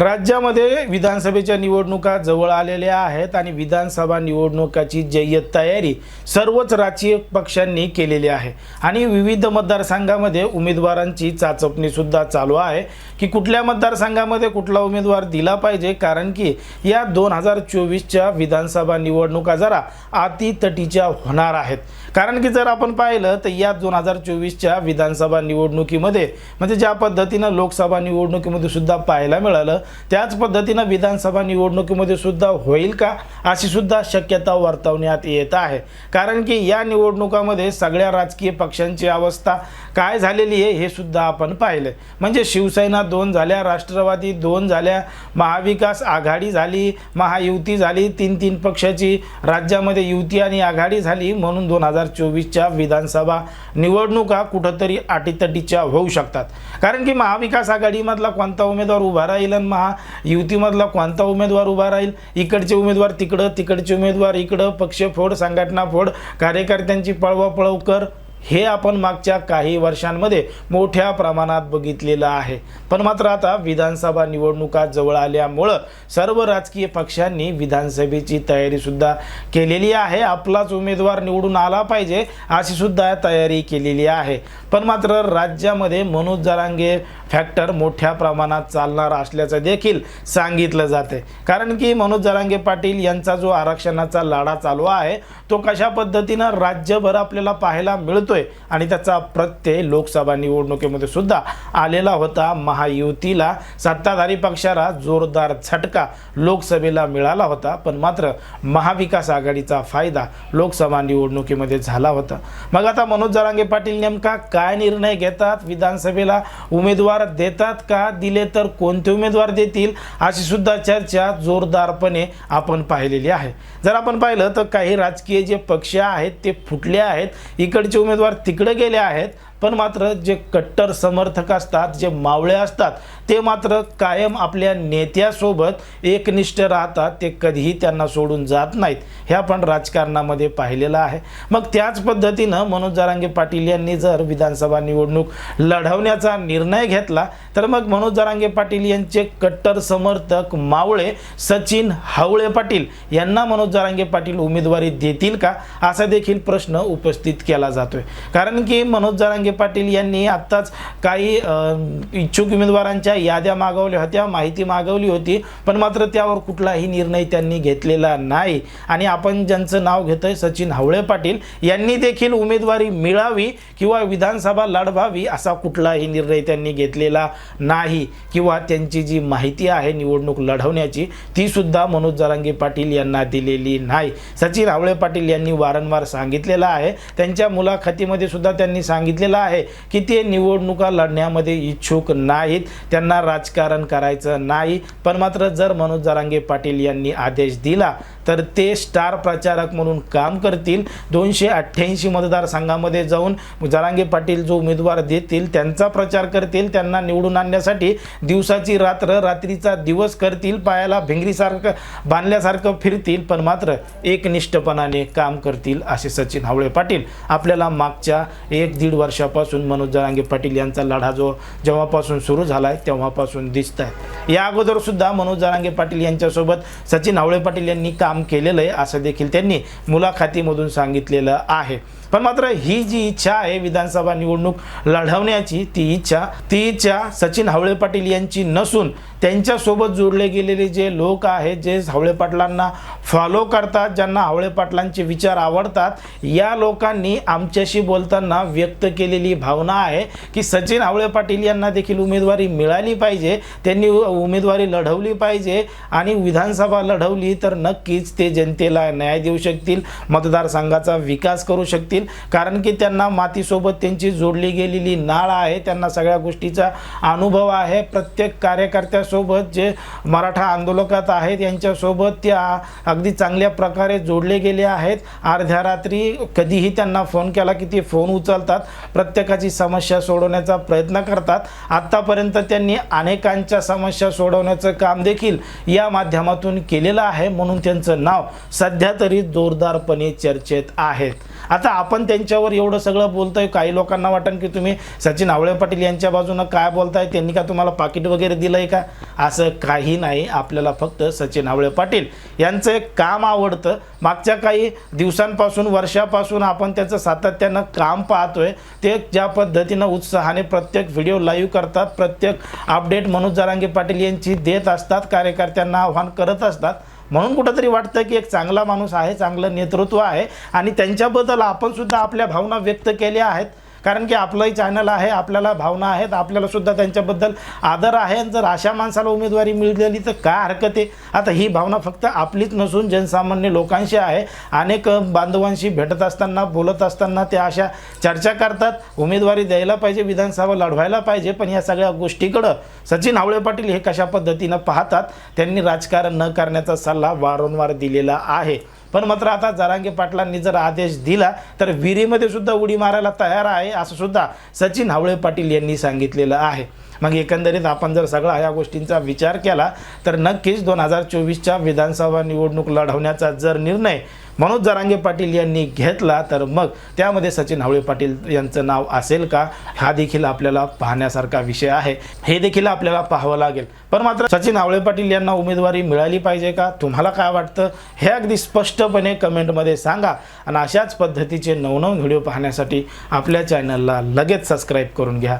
राज्यामध्ये विधानसभेच्या निवडणुका जवळ आलेल्या आहेत आणि विधानसभा निवडणुकाची जय्यत तयारी सर्वच राजकीय पक्षांनी केलेली आहे. आणि विविध मतदारसंघामध्ये उमेदवारांची चाचपणीसुद्धा चालू आहे की कुठल्या मतदारसंघामध्ये कुठला उमेदवार दिला पाहिजे? कारण की या दोन हजार चोवीसच्या विधानसभा निवडणुका जरा अतितटीच्या होणार आहेत. कारण की जर आपण पाहिलं तर या दोन हजार चोवीसच्या विधानसभा निवडणुकीमध्ये म्हणजे ज्या पद्धतीनं लोकसभा निवडणुकीमध्ये सुद्धा पाहायला मिळालं त्याच पद्धतीनं विधानसभा निवडणुकीमध्ये सुद्धा होईल का अशी सुद्धा शक्यता वर्तवण्यात येत आहे. कारण की या निवडणुकामध्ये सगळ्या राजकीय पक्षांची अवस्था काय झालेली आहे हे सुद्धा आपण पाहिलं म्हणजे शिवसेना दोन झाल्या राष्ट्रवादी दोन झाल्या महाविकास आघाडी झाली महायुती झाली तीन तीन पक्षाची राज्यामध्ये युती आणि आघाडी झाली म्हणून दोन हजार चोवीसच्या विधानसभा निवडणुका कुठंतरी अटीतटीच्या होऊ शकतात. कारण की महाविकास आघाडीमधला कोणता उमेदवार उभा राहील आणि महायुतीमधला कोणता उमेदवार उभा राहील? इकडचे उमेदवार तिकडं तिकडचे उमेदवार इकडं. पक्ष फोड संघटना फोड. कार्यकर्त्यांची पळवापळव कर. हे आपण मागच्या काही वर्षांमध्ये मोठ्या प्रमाणात बघितलेलं आहे. पण मात्र आता विधानसभा निवडणुका जवळ आल्यामुळं सर्व राजकीय पक्षांनी विधानसभेची तयारीसुद्धा केलेली आहे. आपलाच उमेदवार निवडून आला पाहिजे अशी सुद्धा तयारी केलेली आहे. पण मात्र राज्यामध्ये मनोज जरांगे फॅक्टर मोठ्या प्रमाणात चालणार असल्याचं देखील सांगितलं जाते. कारण की मनोज जरांगे पाटील यांचा जो आरक्षणाचा लढा चालू आहे तो कशा पद्धतीनं राज्यभर आपल्याला पाहायला मिळतोय आणि त्याचा प्रत्यय लोकसभा निवडणुकीमध्ये सुद्धा आलेला होता. महायुतीला सत्ताधारी पक्षाला जोरदार झटका लोकसभेला मिळाला होता पण मात्र महाविकास आघाडीचा फायदा लोकसभा निवडणुकीमध्ये झाला होता. मग आता मनोज जरांगे पाटील नेमका काय निर्णय घेतात? विधानसभेला उमेदवार देतात का? दिले तर कोणते उमेदवार देतील? अशी सुद्धा चर्चा जोरदारपणे आपण पाहिलेली आहे. जर आपण पाहिलं तर काही राजकीय जे पक्ष आहेत ते फुटले आहेत. इकडचे उमेदवार तिकडे गेले आहेत. पण मात्र जे कट्टर समर्थक असतात जे मावळे असतात ते मात्र कायम आपल्या नेत्यासोबत एकनिष्ठ राहतात ते कधीही त्यांना सोडून जात नाहीत. हे आपण राजकारणामध्ये पाहिलेलं आहे. मग त्याच पद्धतीनं मनोज जरांगे पाटील यांनी जर विधानसभा निवडणूक लढवण्याचा निर्णय घेतला तर मग मनोज जरांगे पाटील यांचे कट्टर समर्थक मावळे सचिन हावळे पाटील यांना मनोज जरांगे पाटील उमेदवारी देतील का? असा देखील प्रश्न उपस्थित केला जातोय. कारण की मनोज जरांगे पाटील यांनी आत्ताच काही इच्छुक उमेदवारांच्या याद्या मागवल्या होत्या माहिती मागवली होती पण मात्र त्यावर कुठलाही निर्णय त्यांनी घेतलेला नाही. आणि आपण ज्यांचं नाव घेतोय सचिन हावळे पाटील यांनी देखील उमेदवारी मिळावी किंवा विधानसभा लढवावी असा कुठलाही निर्णय त्यांनी घेतलेला नाही किंवा त्यांची जी माहिती आहे निवडणूक लढवण्याची तीसुद्धा मनोज जरांगे पाटील यांना दिलेली नाही. सचिन आवळे पाटील यांनी वारंवार सांगितलेलं आहे. त्यांच्या मुलाखतीमध्ये सुद्धा त्यांनी सांगितलेलं आहे की ते निवडणुका लढण्यामध्ये इच्छुक नाहीत. त्यांना राजकारण करायचं नाही. पण मात्र जर मनोज जरांगे पाटील यांनी आदेश दिला तर ते स्टार प्रचारक म्हणून काम करतील. दोनशे अठ्ठ्याऐंशी मतदारसंघामध्ये जाऊन जरांगे पाटील जो उमेदवार देतील त्यांचा प्रचार करतील त्यांना निवडून आणण्यासाठी दिवसाची रात्र रात्रीचा दिवस करतील पायाला भिंगरीसारखं बांधल्यासारखं फिरतील पण मात्र एकनिष्ठपणाने काम करतील असे सचिन हावळे पाटील. आपल्याला मागच्या एक दीड वर्षापासून मनोज जरांगे पाटील यांचा लढा जो जेव्हापासून सुरू झाला आहे तेव्हापासून दिसत आहे या अगोदरसुद्धा मनोज जरांगे पाटील यांच्यासोबत सचिन हावळे पाटील यांनी काम काम केलेलं आहे असं देखील त्यांनी मुलाखतीमधून सांगितलेलं आहे. पण मात्र ही जी इच्छा आहे विधानसभा निवडणूक लढवण्याची ती इच्छा ती इच्छा सचिन हावळे पाटील यांची नसून त्यांच्यासोबत जोडले गेलेले जे लोक आहेत जे हावळे पाटलांना फॉलो करतात ज्यांना हावळे पाटलांचे विचार आवडतात या लोकांनी आमच्याशी बोलताना व्यक्त केलेली भावना आहे की सचिन हावळे पाटील यांना देखील उमेदवारी मिळाली पाहिजे त्यांनी उमेदवारी लढवली पाहिजे आणि विधानसभा लढवली तर नक्कीच ते जनतेला न्याय देऊ शकतील मतदारसंघाचा विकास करू शकतील. कारण की त्यांना मातीसोबत त्यांची जोडली गेलेली नाळ आहे. त्यांना सगळ्या गोष्टीचा अनुभव आहे. प्रत्येक कार्यकर्त्यासोबत जे मराठा आंदोलकात आहेत यांच्यासोबत ते अगदी चांगल्या प्रकारे जोडले गेले आहेत. अर्ध्या रात्री कधीही त्यांना फोन केला की ते फोन उचलतात. प्रत्येकाची समस्या सोडवण्याचा प्रयत्न करतात. आत्तापर्यंत त्यांनी अनेकांच्या समस्या सोडवण्याचं काम देखील या माध्यमातून केलेलं आहे. म्हणून त्यांचं नाव सध्या तरी जोरदारपणे चर्चेत आहेत आता आपण त्यांच्यावर एवढं सगळं बोलतोय काही लोकांना वाटन की तुम्ही सचिन आवळे पाटील यांच्या बाजूनं काय बोलताय त्यांनी का तुम्हाला पाकिट वगैरे दिलंय का? असं काही नाही आपल्याला फक्त सचिन आवळे पाटील यांचं एक काम आवडतं. मागच्या काही दिवसांपासून वर्षापासून आपण त्याचं सातत्यानं काम पाहतोय. ते ज्या पद्धतीनं उत्साहाने प्रत्येक व्हिडिओ लाईव्ह करतात प्रत्येक अपडेट मनोज जारांगे पाटील यांची देत असतात कार्यकर्त्यांना आव्हान करत असतात. म्हणून कुठंतरी वाटतं की एक चांगला माणूस आहे चांगलं नेतृत्व आहे आणि त्यांच्याबद्दल आपण सुद्धा आपल्या भावना व्यक्त केल्या आहेत. कारण की आपलंही चॅनल आहे आपल्याला भावना आहेत आपल्याला सुद्धा त्यांच्याबद्दल आदर आहे. आणि जर अशा माणसाला उमेदवारी मिळाली तर काय हरकत आहे? आता ही भावना फक्त आपलीच नसून जनसामान्य लोकांशी आहे. अनेक बांधवांशी भेटत असताना बोलत असताना ते अशा चर्चा करतात. उमेदवारी द्यायला पाहिजे विधानसभा लढवायला पाहिजे पण या सगळ्या गोष्टीकडं सचिन हावळे पाटील हे कशा पद्धतीनं पाहतात? त्यांनी राजकारण न करण्याचा सल्ला वारंवार दिलेला आहे. पण मात्र आता जरांगे पाटलांनी जर आदेश दिला तर विहिरीमध्ये सुद्धा उडी मारायला तयार आहे असं सुद्धा सचिन हावळे पाटील यांनी सांगितलेलं आहे. मग एकंदरीत आपण जर सगळा या गोष्टींचा विचार केला तर नक्कीच दोन हजार चोवीसच्या विधानसभा निवडणूक लढवण्याचा जर निर्णय मनोज जरांगे पाटील यांनी घेतला तर मग त्यामध्ये सचिन हावळे पाटील यांचं नाव असेल का? हा देखील आपल्याला पाहण्यासारखा विषय आहे. हे देखील आपल्याला पाहावं लागेल. पण मात्र सचिन हावळे पाटील यांना उमेदवारी मिळाली पाहिजे का? तुम्हाला काय वाटतं? हे अगदी स्पष्टपणे कमेंटमध्ये सांगा. आणि अशाच पद्धतीचे नवनव व्हिडिओ पाहण्यासाठी आपल्या चॅनलला लगेच सबस्क्राईब करून घ्या.